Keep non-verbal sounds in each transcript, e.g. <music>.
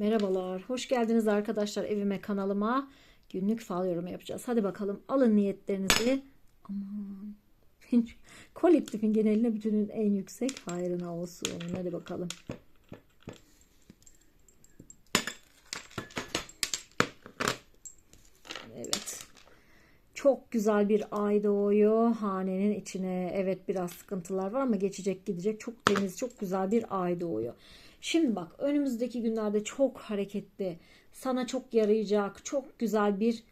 Merhabalar, hoş geldiniz arkadaşlar evime kanalıma. Günlük fal yorumu yapacağız. Hadi bakalım alın niyetlerinizi. Aman. <laughs> Kolektifin geneline bütünün en yüksek hayrına olsun. Hadi bakalım. Evet. Çok güzel bir ay doğuyor hanenin içine. Evet biraz sıkıntılar var ama geçecek gidecek. Çok temiz, çok güzel bir ay doğuyor. Şimdi bak önümüzdeki günlerde çok hareketli, sana çok yarayacak, çok güzel bir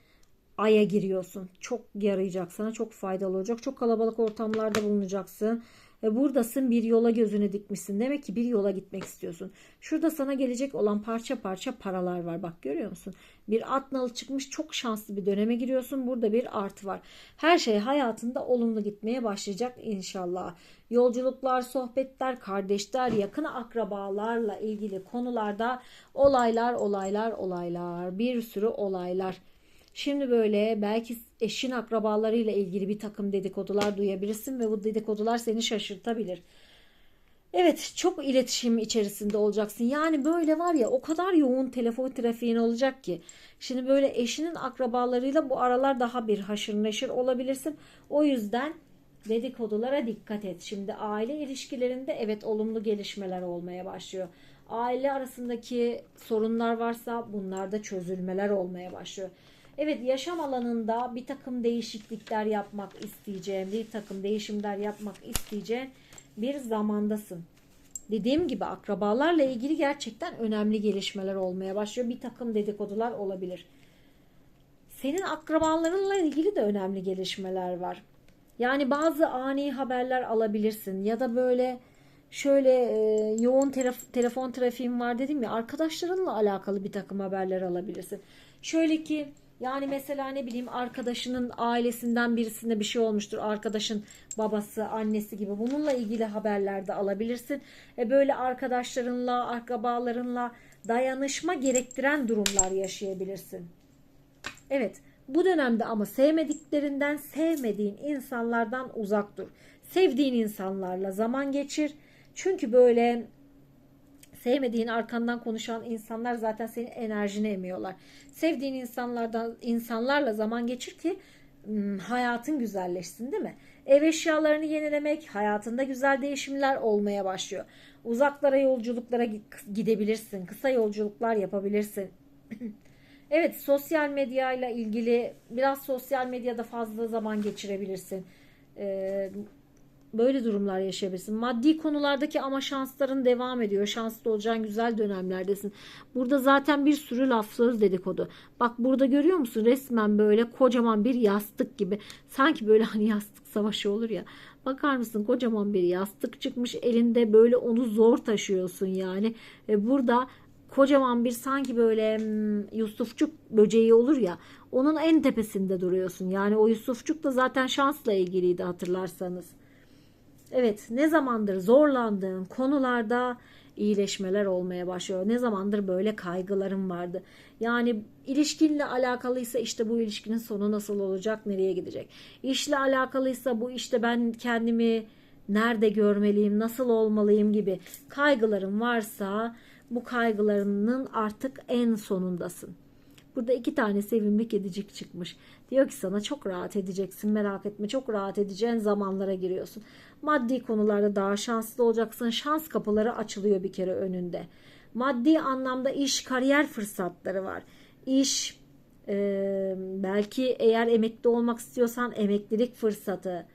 aya giriyorsun. Çok yarayacak sana, çok faydalı olacak. Çok kalabalık ortamlarda bulunacaksın. Ve buradasın bir yola gözünü dikmişsin. Demek ki bir yola gitmek istiyorsun. Şurada sana gelecek olan parça parça paralar var. Bak görüyor musun? Bir at nalı çıkmış çok şanslı bir döneme giriyorsun. Burada bir artı var. Her şey hayatında olumlu gitmeye başlayacak inşallah. Yolculuklar, sohbetler, kardeşler, yakın akrabalarla ilgili konularda olaylar, olaylar, olaylar. Bir sürü olaylar. Şimdi böyle belki eşin akrabalarıyla ilgili bir takım dedikodular duyabilirsin ve bu dedikodular seni şaşırtabilir. Evet çok iletişim içerisinde olacaksın. Yani böyle var ya o kadar yoğun telefon trafiğin olacak ki. Şimdi böyle eşinin akrabalarıyla bu aralar daha bir haşır neşir olabilirsin. O yüzden dedikodulara dikkat et. Şimdi aile ilişkilerinde evet olumlu gelişmeler olmaya başlıyor. Aile arasındaki sorunlar varsa bunlarda çözülmeler olmaya başlıyor. Evet yaşam alanında bir takım değişiklikler yapmak isteyeceğim, bir takım değişimler yapmak isteyeceğin bir zamandasın. Dediğim gibi akrabalarla ilgili gerçekten önemli gelişmeler olmaya başlıyor. Bir takım dedikodular olabilir. Senin akrabalarınla ilgili de önemli gelişmeler var. Yani bazı ani haberler alabilirsin ya da böyle şöyle e, yoğun telef- telefon trafiğim var dedim ya arkadaşlarınla alakalı bir takım haberler alabilirsin. Şöyle ki yani mesela ne bileyim arkadaşının ailesinden birisinde bir şey olmuştur. Arkadaşın babası, annesi gibi bununla ilgili haberler de alabilirsin. E böyle arkadaşlarınla, akrabalarınla dayanışma gerektiren durumlar yaşayabilirsin. Evet, bu dönemde ama sevmediklerinden, sevmediğin insanlardan uzak dur. Sevdiğin insanlarla zaman geçir. Çünkü böyle sevmediğin arkandan konuşan insanlar zaten senin enerjini emiyorlar. Sevdiğin insanlardan insanlarla zaman geçir ki hmm, hayatın güzelleşsin değil mi? Ev eşyalarını yenilemek, hayatında güzel değişimler olmaya başlıyor. Uzaklara yolculuklara gidebilirsin, kısa yolculuklar yapabilirsin. <clears throat> evet, sosyal medya ile ilgili biraz sosyal medyada fazla zaman geçirebilirsin. Ee, böyle durumlar yaşayabilirsin. Maddi konulardaki ama şansların devam ediyor. Şanslı olacağın güzel dönemlerdesin. Burada zaten bir sürü laf söz dedikodu. Bak burada görüyor musun? Resmen böyle kocaman bir yastık gibi. Sanki böyle hani yastık savaşı olur ya. Bakar mısın kocaman bir yastık çıkmış elinde böyle onu zor taşıyorsun yani. E burada kocaman bir sanki böyle hmm, Yusufçuk böceği olur ya onun en tepesinde duruyorsun. Yani o Yusufçuk da zaten şansla ilgiliydi hatırlarsanız. Evet ne zamandır zorlandığın konularda iyileşmeler olmaya başlıyor. Ne zamandır böyle kaygılarım vardı. Yani ilişkinle alakalıysa işte bu ilişkinin sonu nasıl olacak, nereye gidecek? İşle alakalıysa bu işte ben kendimi nerede görmeliyim, nasıl olmalıyım gibi kaygılarım varsa bu kaygılarının artık en sonundasın. Burada iki tane sevimli kedicik çıkmış. Diyor ki sana çok rahat edeceksin merak etme çok rahat edeceğin zamanlara giriyorsun. Maddi konularda daha şanslı olacaksın. Şans kapıları açılıyor bir kere önünde. Maddi anlamda iş kariyer fırsatları var. İş e, belki eğer emekli olmak istiyorsan emeklilik fırsatı.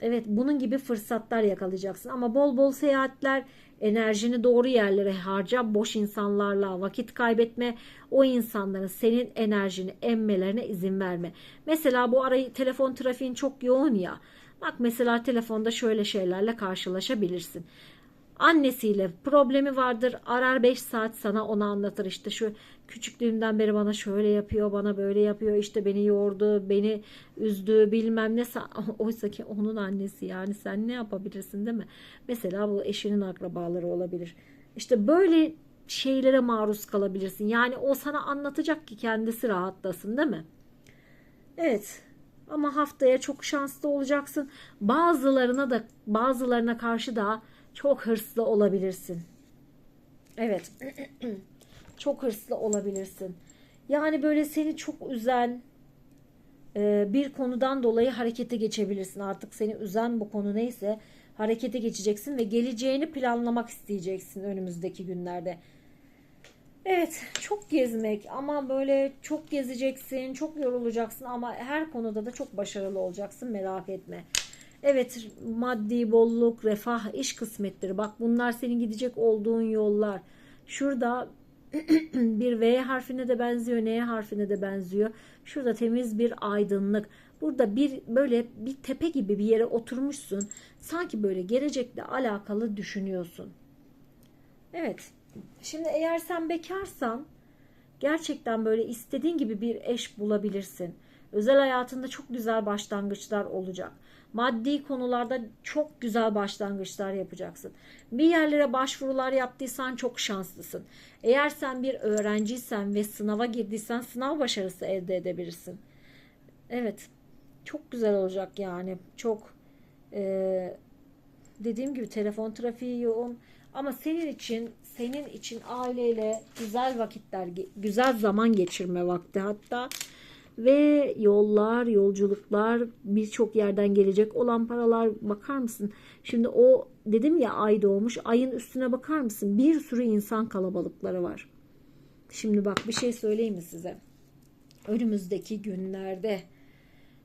Evet bunun gibi fırsatlar yakalayacaksın ama bol bol seyahatler enerjini doğru yerlere harca boş insanlarla vakit kaybetme o insanların senin enerjini emmelerine izin verme. Mesela bu arayı telefon trafiğin çok yoğun ya bak mesela telefonda şöyle şeylerle karşılaşabilirsin. Annesiyle problemi vardır. Arar 5 saat sana onu anlatır. İşte şu küçüklüğümden beri bana şöyle yapıyor, bana böyle yapıyor. İşte beni yordu, beni üzdü, bilmem ne. <laughs> Oysa ki onun annesi yani sen ne yapabilirsin değil mi? Mesela bu eşinin akrabaları olabilir. İşte böyle şeylere maruz kalabilirsin. Yani o sana anlatacak ki kendisi rahatlasın değil mi? Evet. Ama haftaya çok şanslı olacaksın. Bazılarına da bazılarına karşı da çok hırslı olabilirsin. Evet. <clears throat> çok hırslı olabilirsin. Yani böyle seni çok üzen e, bir konudan dolayı harekete geçebilirsin. Artık seni üzen bu konu neyse harekete geçeceksin ve geleceğini planlamak isteyeceksin önümüzdeki günlerde. Evet, çok gezmek ama böyle çok gezeceksin, çok yorulacaksın ama her konuda da çok başarılı olacaksın merak etme. Evet, maddi bolluk, refah, iş kısmetleri. Bak bunlar senin gidecek olduğun yollar. Şurada <clears throat> bir V harfine de benziyor, N harfine de benziyor. Şurada temiz bir aydınlık. Burada bir böyle bir tepe gibi bir yere oturmuşsun. Sanki böyle gelecekle alakalı düşünüyorsun. Evet. Şimdi eğer sen bekarsan gerçekten böyle istediğin gibi bir eş bulabilirsin. Özel hayatında çok güzel başlangıçlar olacak. Maddi konularda çok güzel başlangıçlar yapacaksın. Bir yerlere başvurular yaptıysan çok şanslısın. Eğer sen bir öğrenciysen ve sınava girdiysen sınav başarısı elde edebilirsin. Evet. Çok güzel olacak yani. Çok e, dediğim gibi telefon trafiği yoğun. Ama senin için senin için aileyle güzel vakitler, güzel zaman geçirme vakti hatta ve yollar, yolculuklar, birçok yerden gelecek olan paralar bakar mısın? Şimdi o dedim ya ay doğmuş, ayın üstüne bakar mısın? Bir sürü insan kalabalıkları var. Şimdi bak bir şey söyleyeyim mi size? Önümüzdeki günlerde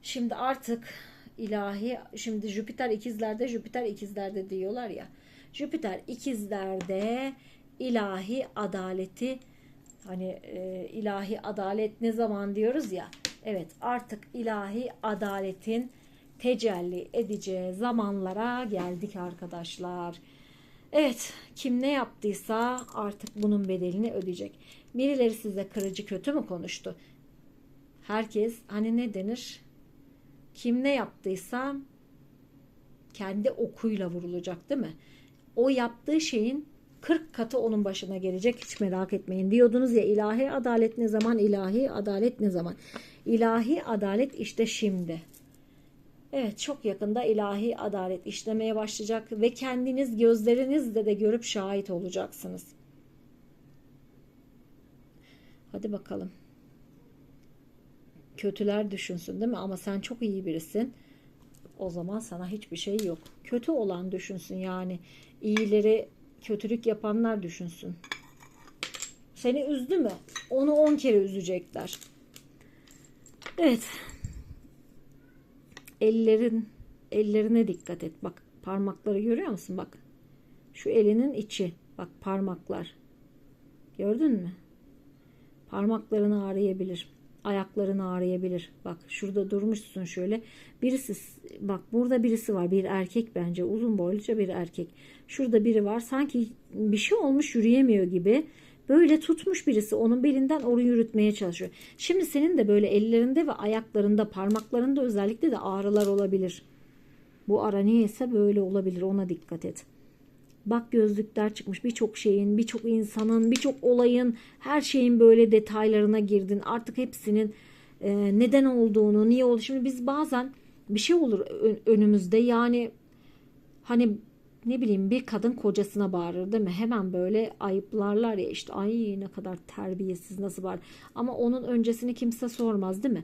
şimdi artık ilahi şimdi Jüpiter ikizlerde Jüpiter ikizlerde diyorlar ya. Jüpiter ikizlerde ilahi adaleti hani e, ilahi adalet ne zaman diyoruz ya evet artık ilahi adaletin tecelli edeceği zamanlara geldik arkadaşlar. Evet kim ne yaptıysa artık bunun bedelini ödeyecek. Birileri size kırıcı kötü mü konuştu? Herkes hani ne denir? Kim ne yaptıysa kendi okuyla vurulacak değil mi? O yaptığı şeyin 40 katı onun başına gelecek hiç merak etmeyin. Diyordunuz ya ilahi adalet ne zaman ilahi adalet ne zaman. İlahi adalet işte şimdi. Evet çok yakında ilahi adalet işlemeye başlayacak ve kendiniz gözlerinizle de görüp şahit olacaksınız. Hadi bakalım. Kötüler düşünsün değil mi? Ama sen çok iyi birisin. O zaman sana hiçbir şey yok. Kötü olan düşünsün yani. İyileri kötülük yapanlar düşünsün. Seni üzdü mü? Onu on kere üzecekler. Evet. Ellerin ellerine dikkat et. Bak parmakları görüyor musun? Bak. Şu elinin içi. Bak parmaklar. Gördün mü? Parmaklarını ağrıyabilir. Ayakların ağrıyabilir. Bak şurada durmuşsun şöyle. Birisi bak burada birisi var. Bir erkek bence. Uzun boyluca bir erkek. Şurada biri var. Sanki bir şey olmuş yürüyemiyor gibi. Böyle tutmuş birisi onun belinden onu yürütmeye çalışıyor. Şimdi senin de böyle ellerinde ve ayaklarında parmaklarında özellikle de ağrılar olabilir. Bu ara niyeyse böyle olabilir ona dikkat et. Bak gözlükler çıkmış birçok şeyin, birçok insanın, birçok olayın, her şeyin böyle detaylarına girdin. Artık hepsinin e, neden olduğunu, niye oldu. Şimdi biz bazen bir şey olur önümüzde yani hani ne bileyim bir kadın kocasına bağırır değil mi? Hemen böyle ayıplarlar ya işte ay ne kadar terbiyesiz nasıl var. Ama onun öncesini kimse sormaz değil mi?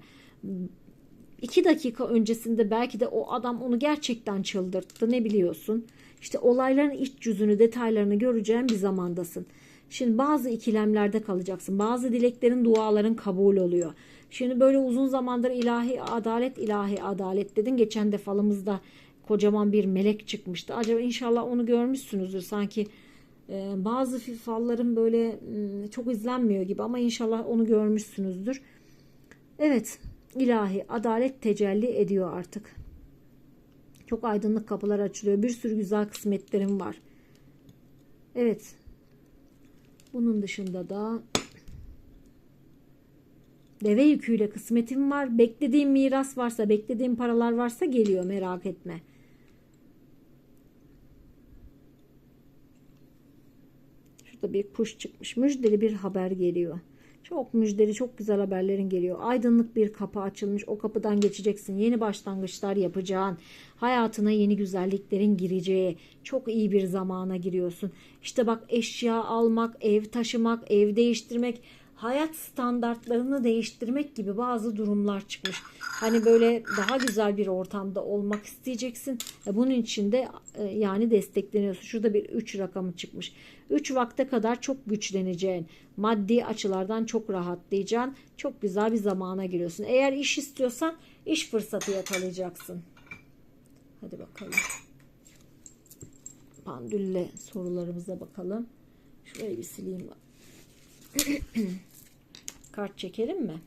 İki dakika öncesinde belki de o adam onu gerçekten çıldırttı ne biliyorsun? İşte olayların iç yüzünü detaylarını göreceğin bir zamandasın. Şimdi bazı ikilemlerde kalacaksın. Bazı dileklerin duaların kabul oluyor. Şimdi böyle uzun zamandır ilahi adalet ilahi adalet dedin. Geçen defalımızda kocaman bir melek çıkmıştı. Acaba inşallah onu görmüşsünüzdür. Sanki e, bazı falların böyle çok izlenmiyor gibi ama inşallah onu görmüşsünüzdür. Evet ilahi adalet tecelli ediyor artık. Çok aydınlık kapılar açılıyor. Bir sürü güzel kısmetlerim var. Evet. Bunun dışında da deve yüküyle kısmetim var. Beklediğim miras varsa, beklediğim paralar varsa geliyor merak etme. Şurada bir kuş çıkmış. Müjdeli bir haber geliyor. Çok müjdeli, çok güzel haberlerin geliyor. Aydınlık bir kapı açılmış. O kapıdan geçeceksin. Yeni başlangıçlar yapacağın, hayatına yeni güzelliklerin gireceği, çok iyi bir zamana giriyorsun. İşte bak eşya almak, ev taşımak, ev değiştirmek, hayat standartlarını değiştirmek gibi bazı durumlar çıkmış. Hani böyle daha güzel bir ortamda olmak isteyeceksin. E, Bunun için de e, yani destekleniyorsun. Şurada bir 3 rakamı çıkmış. 3 vakte kadar çok güçleneceğin, maddi açılardan çok rahatlayacaksın. Çok güzel bir zamana giriyorsun. Eğer iş istiyorsan iş fırsatı yakalayacaksın. Hadi bakalım. Pandülle sorularımıza bakalım. Şurayı bir sileyim. <clears throat> Kart çekelim mi?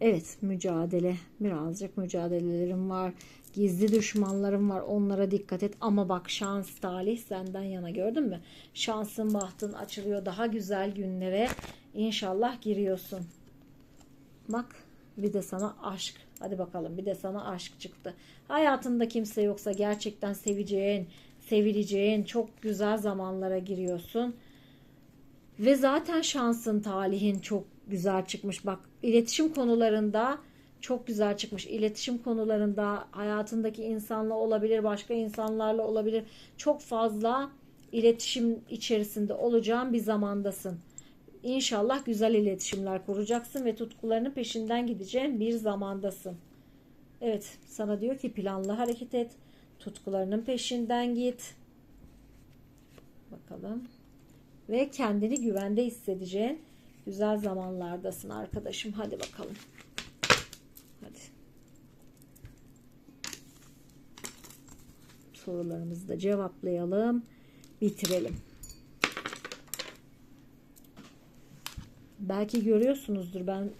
Evet mücadele birazcık mücadelelerim var. Gizli düşmanlarım var onlara dikkat et. Ama bak şans talih senden yana gördün mü? Şansın bahtın açılıyor daha güzel günlere inşallah giriyorsun. Bak bir de sana aşk. Hadi bakalım bir de sana aşk çıktı. Hayatında kimse yoksa gerçekten seveceğin, sevileceğin çok güzel zamanlara giriyorsun. Ve zaten şansın, talihin çok güzel çıkmış. Bak iletişim konularında çok güzel çıkmış. İletişim konularında hayatındaki insanla olabilir, başka insanlarla olabilir. Çok fazla iletişim içerisinde olacağın bir zamandasın. İnşallah güzel iletişimler kuracaksın ve tutkularının peşinden gideceğin bir zamandasın. Evet, sana diyor ki planlı hareket et. Tutkularının peşinden git. Bakalım ve kendini güvende hissedeceğin güzel zamanlardasın arkadaşım. Hadi bakalım. Hadi. Sorularımızı da cevaplayalım. Bitirelim. Belki görüyorsunuzdur ben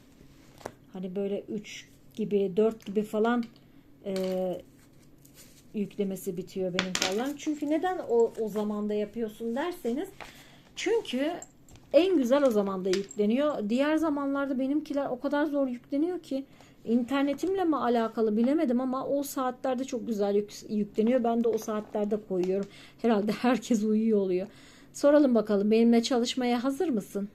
hani böyle 3 gibi 4 gibi falan e, yüklemesi bitiyor benim falan. Çünkü neden o, o zamanda yapıyorsun derseniz çünkü en güzel o zamanda yükleniyor. Diğer zamanlarda benimkiler o kadar zor yükleniyor ki internetimle mi alakalı bilemedim ama o saatlerde çok güzel yük- yükleniyor. Ben de o saatlerde koyuyorum. Herhalde <laughs> herkes uyuyor oluyor. Soralım bakalım benimle çalışmaya hazır mısın?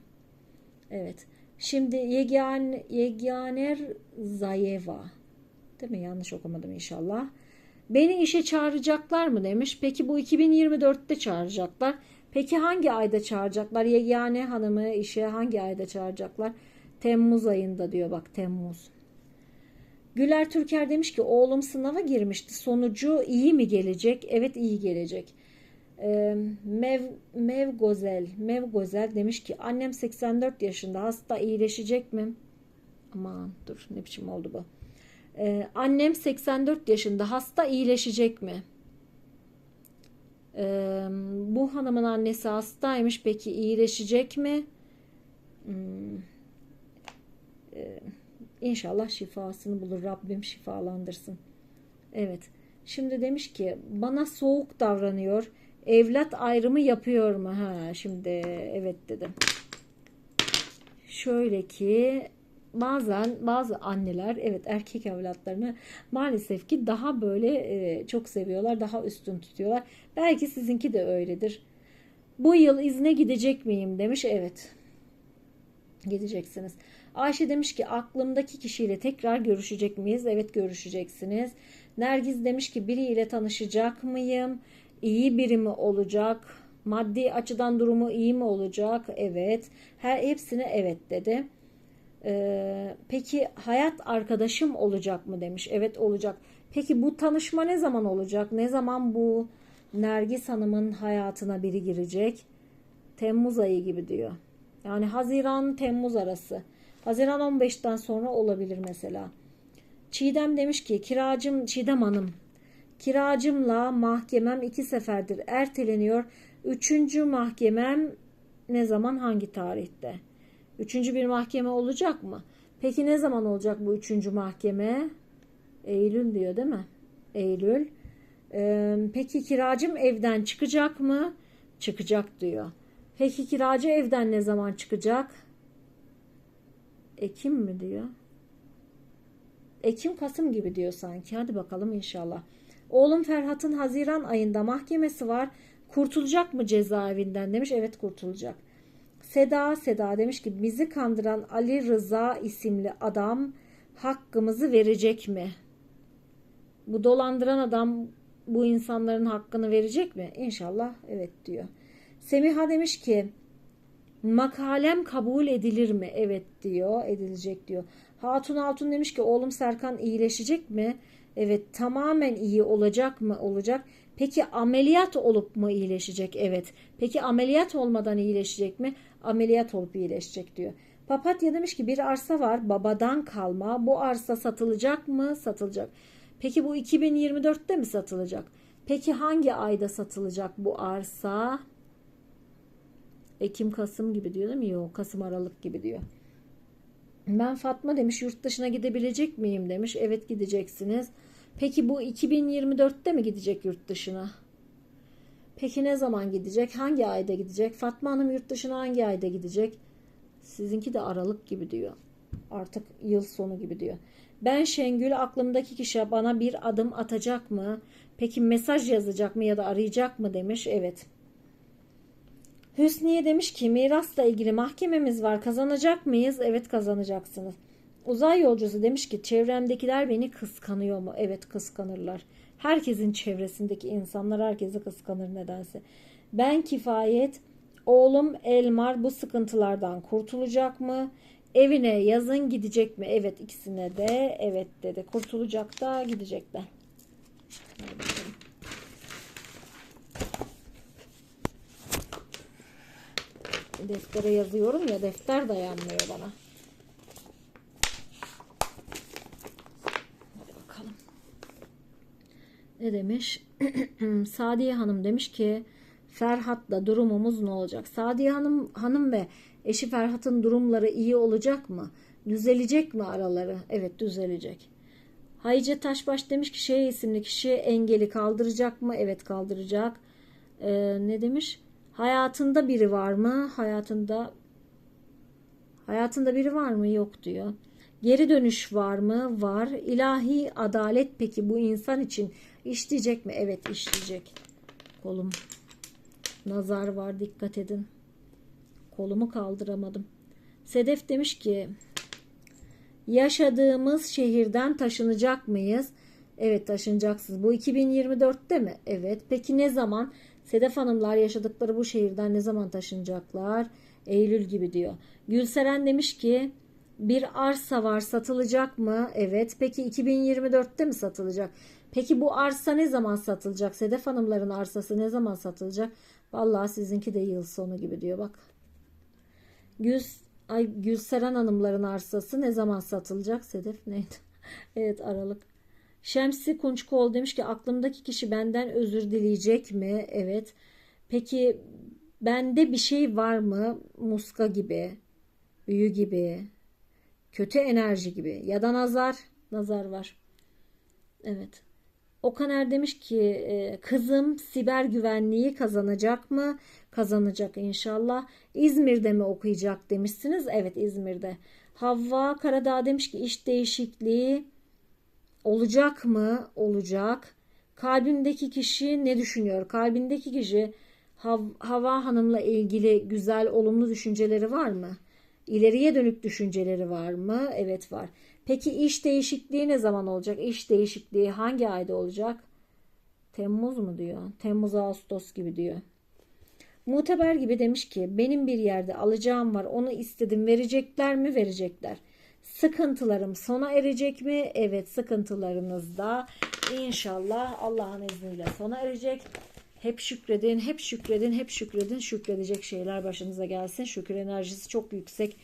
Evet. Şimdi Yegan, Yeganer Zayeva. Değil mi? Yanlış okumadım inşallah. Beni işe çağıracaklar mı demiş. Peki bu 2024'te çağıracaklar. Peki hangi ayda çağıracaklar? Yegane hanımı işe hangi ayda çağıracaklar? Temmuz ayında diyor bak Temmuz. Güler Türker demiş ki oğlum sınava girmişti. Sonucu iyi mi gelecek? Evet iyi gelecek. Ee, Mev, Mevgozel, Mevgozel demiş ki annem 84 yaşında hasta iyileşecek mi? Aman dur ne biçim oldu bu. Ee, annem 84 yaşında hasta iyileşecek mi? Ee, bu hanımın annesi hastaymış. Peki iyileşecek mi? Hmm. Ee, inşallah şifasını bulur. Rabbim şifalandırsın. Evet. Şimdi demiş ki bana soğuk davranıyor. Evlat ayrımı yapıyor mu? Ha, şimdi evet dedim. Şöyle ki bazen bazı anneler evet erkek evlatlarını maalesef ki daha böyle e, çok seviyorlar, daha üstün tutuyorlar. Belki sizinki de öyledir. Bu yıl izne gidecek miyim demiş. Evet. Gideceksiniz. Ayşe demiş ki aklımdaki kişiyle tekrar görüşecek miyiz? Evet görüşeceksiniz. Nergiz demiş ki biriyle tanışacak mıyım? İyi biri mi olacak? Maddi açıdan durumu iyi mi olacak? Evet. Her hepsine evet dedi. Ee, peki hayat arkadaşım olacak mı demiş. Evet olacak. Peki bu tanışma ne zaman olacak? Ne zaman bu Nergis Hanım'ın hayatına biri girecek? Temmuz ayı gibi diyor. Yani Haziran Temmuz arası. Haziran 15'ten sonra olabilir mesela. Çiğdem demiş ki kiracım Çiğdem Hanım kiracımla mahkemem iki seferdir erteleniyor. Üçüncü mahkemem ne zaman hangi tarihte? Üçüncü bir mahkeme olacak mı? Peki ne zaman olacak bu üçüncü mahkeme? Eylül diyor değil mi? Eylül. Ee, peki kiracım evden çıkacak mı? Çıkacak diyor. Peki kiracı evden ne zaman çıkacak? Ekim mi diyor? Ekim Kasım gibi diyor sanki. Hadi bakalım inşallah. Oğlum Ferhat'ın Haziran ayında mahkemesi var. Kurtulacak mı cezaevinden demiş. Evet kurtulacak. Seda Seda demiş ki bizi kandıran Ali Rıza isimli adam hakkımızı verecek mi? Bu dolandıran adam bu insanların hakkını verecek mi? İnşallah evet diyor. Semiha demiş ki makalem kabul edilir mi? Evet diyor edilecek diyor. Hatun Hatun demiş ki oğlum Serkan iyileşecek mi? Evet tamamen iyi olacak mı? Olacak. Peki ameliyat olup mu iyileşecek? Evet. Peki ameliyat olmadan iyileşecek mi? Ameliyat olup iyileşecek diyor. Papatya demiş ki bir arsa var babadan kalma. Bu arsa satılacak mı? Satılacak. Peki bu 2024'te mi satılacak? Peki hangi ayda satılacak bu arsa? Ekim Kasım gibi diyor değil mi? Yok Kasım Aralık gibi diyor. Ben Fatma demiş yurt dışına gidebilecek miyim demiş. Evet gideceksiniz. Peki bu 2024'te mi gidecek yurt dışına? Peki ne zaman gidecek? Hangi ayda gidecek? Fatma Hanım yurt dışına hangi ayda gidecek? Sizinki de Aralık gibi diyor. Artık yıl sonu gibi diyor. Ben Şengül aklımdaki kişi bana bir adım atacak mı? Peki mesaj yazacak mı ya da arayacak mı demiş. Evet. Hüsniye demiş ki mirasla ilgili mahkememiz var kazanacak mıyız? Evet kazanacaksınız. Uzay yolcusu demiş ki çevremdekiler beni kıskanıyor mu? Evet kıskanırlar. Herkesin çevresindeki insanlar herkesi kıskanır nedense. Ben kifayet oğlum Elmar bu sıkıntılardan kurtulacak mı? Evine yazın gidecek mi? Evet ikisine de evet dedi. Kurtulacak da gidecek de. Deftere yazıyorum ya defter dayanmıyor bana. Hadi bakalım. Ne demiş? <clears throat> Sadiye Hanım demiş ki Ferhat'la durumumuz ne olacak? Sadiye Hanım hanım ve eşi Ferhat'ın durumları iyi olacak mı? Düzelecek mi araları? Evet düzelecek. Hayice Taşbaş demiş ki şey isimli kişi engeli kaldıracak mı? Evet kaldıracak. Ee, ne demiş? Hayatında biri var mı? Hayatında hayatında biri var mı? Yok diyor. Geri dönüş var mı? Var. İlahi adalet peki bu insan için işleyecek mi? Evet işleyecek. Kolum. Nazar var dikkat edin. Kolumu kaldıramadım. Sedef demiş ki yaşadığımız şehirden taşınacak mıyız? Evet taşınacaksınız. Bu 2024'te mi? Evet. Peki ne zaman? Sedef Hanımlar yaşadıkları bu şehirden ne zaman taşınacaklar? Eylül gibi diyor. Gülseren demiş ki bir arsa var satılacak mı? Evet. Peki 2024'te mi satılacak? Peki bu arsa ne zaman satılacak? Sedef Hanımların arsası ne zaman satılacak? Vallahi sizinki de yıl sonu gibi diyor bak. Gül, ay, Gülseren Hanımların arsası ne zaman satılacak? Sedef neydi? <laughs> evet Aralık. Şemsi Kunçkol demiş ki aklımdaki kişi benden özür dileyecek mi? Evet. Peki bende bir şey var mı? Muska gibi, büyü gibi, kötü enerji gibi ya da nazar. Nazar var. Evet. Okaner demiş ki e, kızım siber güvenliği kazanacak mı? Kazanacak inşallah. İzmir'de mi okuyacak demişsiniz. Evet İzmir'de. Havva Karadağ demiş ki iş değişikliği olacak mı? Olacak. Kalbimdeki kişi ne düşünüyor? Kalbindeki kişi Hav- Hava Hanım'la ilgili güzel, olumlu düşünceleri var mı? İleriye dönük düşünceleri var mı? Evet var. Peki iş değişikliği ne zaman olacak? İş değişikliği hangi ayda olacak? Temmuz mu diyor? Temmuz Ağustos gibi diyor. Muteber gibi demiş ki benim bir yerde alacağım var onu istedim verecekler mi verecekler. Sıkıntılarım sona erecek mi? Evet sıkıntılarınız da inşallah Allah'ın izniyle sona erecek. Hep şükredin, hep şükredin, hep şükredin. Şükredecek şeyler başınıza gelsin. Şükür enerjisi çok yüksek.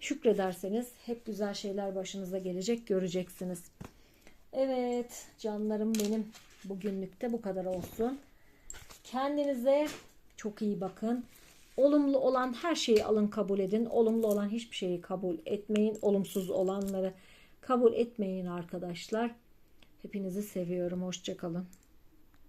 Şükrederseniz hep güzel şeyler başınıza gelecek, göreceksiniz. Evet, canlarım benim. Bugünlük de bu kadar olsun. Kendinize çok iyi bakın. Olumlu olan her şeyi alın kabul edin. Olumlu olan hiçbir şeyi kabul etmeyin. Olumsuz olanları kabul etmeyin arkadaşlar. Hepinizi seviyorum. Hoşçakalın.